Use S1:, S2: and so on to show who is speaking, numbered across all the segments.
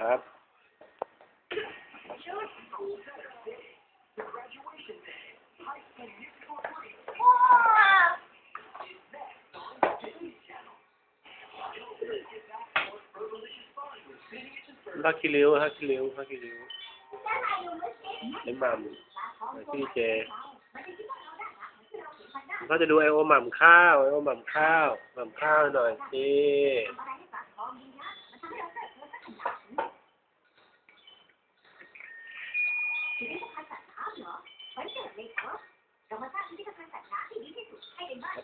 S1: ครับพักคิริวพักคิริวพักคิริวไอ้หม่ำพี่เจเขาจะดูไอโอหม่ำข้าวไอโอหม่ำข้าวหม่ำข้าวหน่อยสิ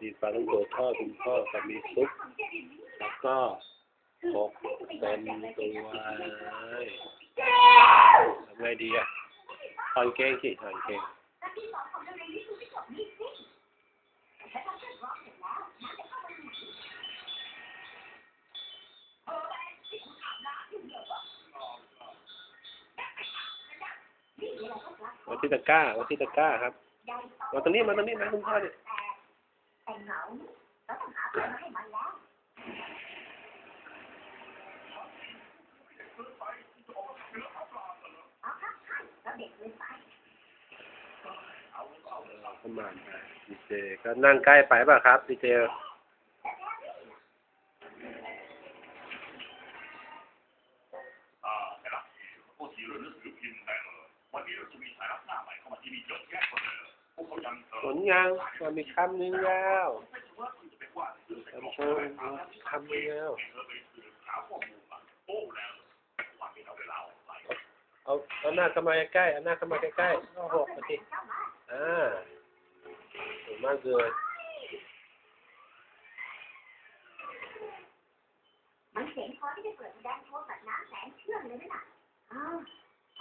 S1: มีปลาต้องโดทอดคุณพ่อกับมีซุปแล้วก็หกเป็นตัวทำไงดีอะถอนเกงสิถอนเกงมาที่ตะก้ามาที่ตะก้าครับมาตรงนี้มาตรงนี้มาคุณพ่อเนี่ย ดิประมาณนั้นดีเจก็นั่งใกล้ไปป่ะครับดีเจ
S2: อ่าไทยรัฐพวกทีเรื่องหนังสือพิมพ์แต่งวันนี้เราจะมีสายรับหน้าใหม่เข้ามาที่นี่เยอะ วกเขายัง
S1: มันมีคำนึงแล้ว
S2: คุณจะไปว่าหรือไป
S1: คำชว์คำนึงแล้ว
S2: เอาเอา
S1: หน้าเข้ามาใกล้เอาหน้าเข้ามาใกล้ๆก็หกมาสิอ่าถูกมากเลย
S3: มันเสียงพอที่จะเปิดแสดงโทรศัพท์น้ำแสงเชื่อมเลยไหมล่ะอ้าว